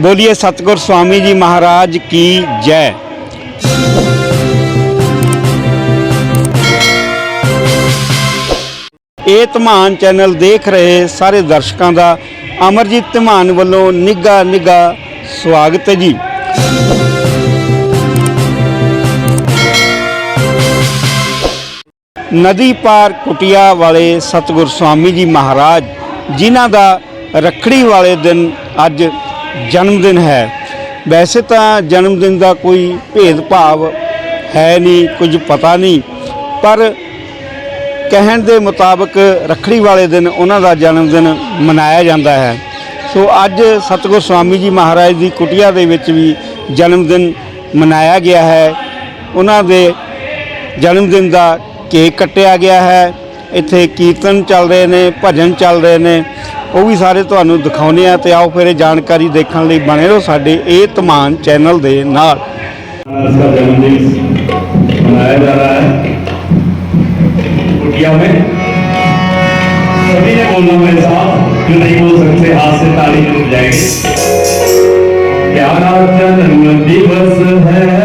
ਬੋਲੀਏ ਸਤਿਗੁਰ ਸਵਾਮੀ ਜੀ ਮਹਾਰਾਜ ਕੀ ਜੈ। ਇਹ ਧਮਾਨ ਚੈਨਲ ਦੇਖ ਰਹੇ ਸਾਰੇ ਦਰਸ਼ਕਾਂ ਦਾ ਅਮਰਜੀਤ ਧਮਾਨ ਵੱਲੋਂ ਨਿੱਘਾ ਨਿੱਘਾ ਸਵਾਗਤ ਹੈ ਜੀ। ਨਦੀ ਪਾਰ ਕੁਟਿਆ ਵਾਲੇ ਸਤਿਗੁਰ ਸਵਾਮੀ ਜੀ ਮਹਾਰਾਜ, ਜਿਨ੍ਹਾਂ ਦਾ ਰੱਖੜੀ ਵਾਲੇ ਦਿਨ ਅੱਜ ਜਨਮ ਦਿਨ ਹੈ। ਵੈਸੇ ਤਾਂ ਜਨਮ ਦਿਨ ਦਾ ਕੋਈ ਭੇਦਭਾਵ ਹੈ ਨਹੀਂ, ਕੁਝ ਪਤਾ ਨਹੀਂ, ਪਰ ਕਹਿਣ ਦੇ ਮੁਤਾਬਕ ਰੱਖੜੀ ਵਾਲੇ ਦਿਨ ਉਹਨਾਂ ਦਾ ਜਨਮ ਦਿਨ ਮਨਾਇਆ ਜਾਂਦਾ ਹੈ। ਸੋ ਅੱਜ ਸਤਿਗੁਰ ਸਵਾਮੀ ਜੀ ਮਹਾਰਾਜ ਦੀ ਕੁਟਿਆ ਦੇ ਵਿੱਚ ਵੀ ਜਨਮ ਦਿਨ ਮਨਾਇਆ ਗਿਆ ਹੈ। ਉਹਨਾਂ ਦੇ ਜਨਮ ਦਿਨ ਦਾ ਕੇਕ ਕੱਟਿਆ ਗਿਆ ਹੈ। ਇੱਥੇ ਕੀਰਤਨ ਚੱਲ ਰਹੇ ਨੇ ਭਜਨ ਚੱਲ ਰਹੇ ਨੇ ਉਹ ਵੀ ਸਾਰੇ ਤੁਹਾਨੂੰ ਦਿਖਾਉਨੇ ਆ ਤੇ ਆਓ ਫਿਰ ਇਹ ਜਾਣਕਾਰੀ ਦੇਖਣ ਲਈ ਬਣੇ ਰਹੋ ਸਾਡੇ ਇਹ ਧਮਾਨ ਚੈਨਲ ਦੇ ਨਾਲ इसका जन्मदिन मनाया जा रहा है कुटिया में सभी ने बोलना मेरे साथ जो नहीं बोल सकते हाथ से ताली जरूर जाएगी प्यारा जन्म दिवस है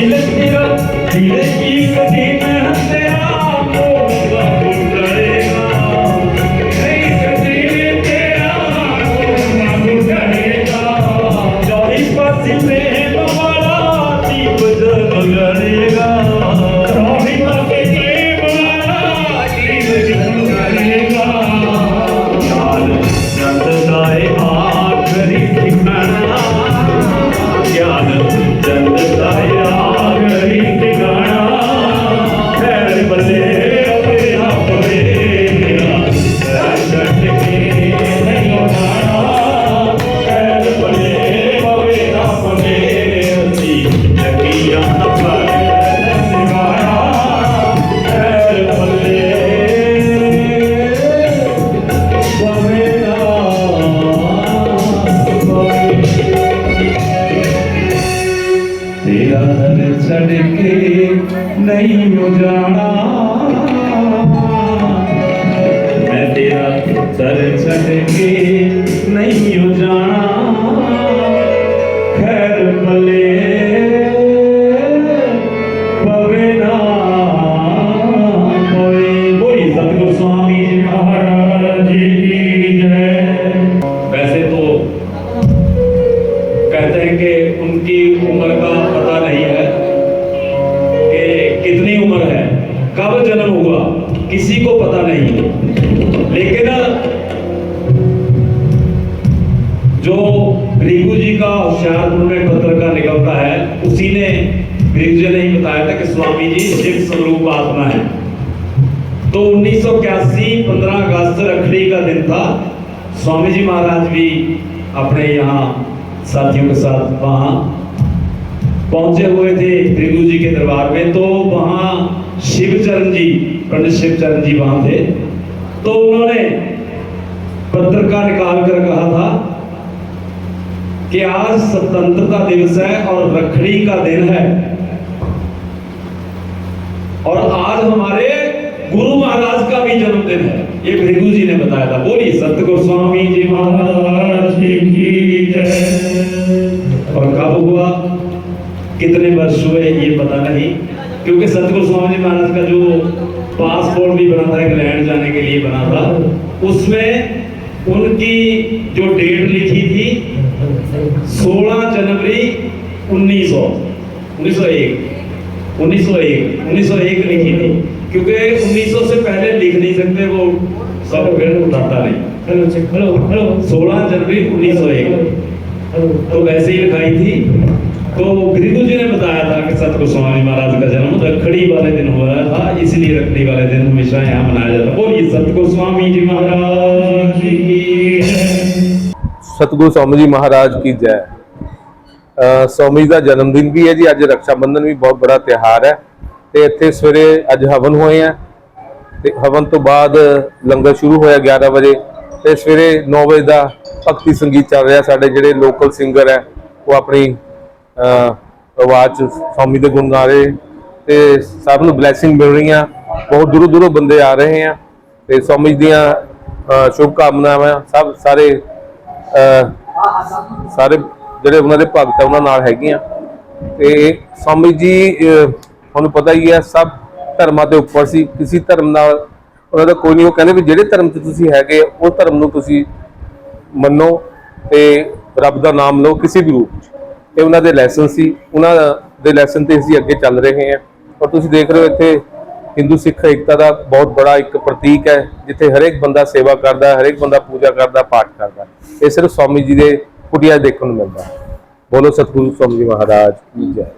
दिल तेरा दिल की कदी में हंसया का होशियारपुर में पत्र का निकलता है। उसी ने भृगु ने ही बताया था कि स्वामी जी, शिव स्वरूप आत्मा है। तो 1981 15 अगस्त रखड़ी का दिन था। स्वामी जी महाराज भी अपने यहाँ साथियों के साथ वहाँ पहुँचे हुए थे भृगु जी के दरबार में। तो वहाँ शिवचरण जी, पंडित शिवचरण जी वहाँ थे। तो उन्होंने पत्र का निकाल कर कहा था कि आज स्वतंत्रता दिवस है और रखड़ी का दिन है। और आज हमारे गुरु महाराज का भी जन्मदिन है। ये भृगु जी ने बताया था। बोलिए सत्य गोस्वामी जी महाराज की और कब हुआ? कितने वर्ष हुए ये पता नहीं। क्योंकि सतगुरु स्वामी जी महाराज का जो पासपोर्ट भी बना था इंग्लैंड जाने के लिए बना था, उसमें उनकी जो डेट लिखी थी 16 जनवरी 1900 1901 1901 1901 लिखी थी। क्योंकि 1900 से पहले लिख नहीं सकते वो सॉफ्टवेयर उठाता नहीं। Hello hello hello. 16 जनवरी 1901 तो वैसे ही लिखाई थी। तो भृगु जी ने बताया था कि सत गोस्वामी महाराज का जन्म रखड़ी वाले दिन हो रहा था इसलिए रखड़ी वाले दिन हमेशा यहाँ मनाया जाता बोलिए सत गोस्वामी जी महाराज की। ਸਤਿਗੁਰੂ ਸਵਾਮੀ ਜੀ ਮਹਾਰਾਜ ਕੀ ਜੈ। ਸਵਾਮੀ ਜੀ ਦਾ ਜਨਮ ਦਿਨ ਵੀ ਹੈ ਜੀ, ਅੱਜ ਰੱਖਿਆ ਬੰਧਨ ਵੀ ਬਹੁਤ ਬੜਾ ਤਿਉਹਾਰ ਹੈ। ਤੇ ਇੱਥੇ ਸਵੇਰੇ ਅੱਜ ਹਵਨ ਹੋਏ ਆ। ਤੇ ਹਵਨ ਤੋਂ ਬਾਅਦ ਲੰਗਰ ਸ਼ੁਰੂ ਹੋਇਆ 11 ਵਜੇ। ਤੇ ਸਵੇਰੇ 9 ਵਜੇ ਦਾ ਭਗਤੀ ਸੰਗੀਤ ਚੱਲ ਰਿਹਾ। ਸਾਡੇ ਜਿਹੜੇ ਲੋਕਲ ਸਿੰਗਰ ਹੈ, ਉਹ ਆਪਣੀ ਆਵਾਜ਼ 'ਚ ਸਵਾਮੀ ਦੇ ਗੁਣ ਗਾ ਰਹੇ। ਤੇ ਸਭ ਨੂੰ ਬਲੇਸਿੰਗ ਮਿਲ ਰਹੀਆਂ। ਬਹੁਤ ਦੂਰੋਂ ਦੂਰੋਂ ਬੰਦੇ ਆ ਰਹੇ ਆ। ਤੇ ਸਵਾਮੀ ਜੀ ਦੀਆਂ ਸ਼ੁਭ ਕਾਮਨਾਵਾਂ ਸਭ ਸਾਰੇ ਸਾਰੇ ਜਿਹੜੇ ਉਹਨਾਂ ਦੇ ਭਗਤ ਆ, ਉਹਨਾਂ ਨਾਲ ਹੈਗੀਆਂ। ਤੇ ਸਵਾਮੀ ਜੀ ਤੁਹਾਨੂੰ ਪਤਾ ਹੀ ਹੈ, ਸਭ ਧਰਮਾਂ ਦੇ ਉੱਪਰ ਸੀ। ਕਿਸੇ ਧਰਮ ਨਾਲ ਉਹਨਾਂ ਦਾ ਕੋਈ ਨਹੀਂ, ਉਹ ਕਹਿੰਦੇ ਵੀ ਜਿਹੜੇ ਧਰਮ 'ਚ ਤੁਸੀਂ ਹੈਗੇ ਉਹ ਧਰਮ ਨੂੰ ਤੁਸੀਂ ਮੰਨੋ ਤੇ ਰੱਬ ਦਾ ਨਾਮ ਲਓ ਕਿਸੇ ਵੀ ਰੂਪ 'ਚ। ਇਹ ਉਹਨਾਂ ਦੇ ਲੈਸਨ ਸੀ। ਉਹਨਾਂ ਦੇ ਲੈਸਨ ਤੇ ਅਸੀਂ ਅੱਗੇ ਚੱਲ ਰਹੇ ਹਾਂ। ਔਰ ਤੁਸੀਂ ਦੇਖ ਰਹੇ ਹੋ ਇੱਥੇ ਹਿੰਦੂ ਸਿੱਖ ਏਕਤਾ ਦਾ ਬਹੁਤ ਬੜਾ ਇੱਕ ਪ੍ਰਤੀਕ ਹੈ, ਜਿੱਥੇ ਹਰੇਕ ਬੰਦਾ ਸੇਵਾ ਕਰਦਾ, ਹਰੇਕ ਬੰਦਾ ਪੂਜਾ ਕਰਦਾ, ਪਾਠ ਕਰਦਾ। ਇਹ ਸਿਰਫ ਸਵਾਮੀ ਜੀ ਦੇ ਕੁਟੀਆ ਦੇਖਣ ਨੂੰ ਮਿਲਦਾ। ਬੋਲੋ ਸਤਿਗੁਰੂ ਸਵਾਮੀ ਜੀ ਮਹਾਰਾਜ, ਕੀ ਜੈ।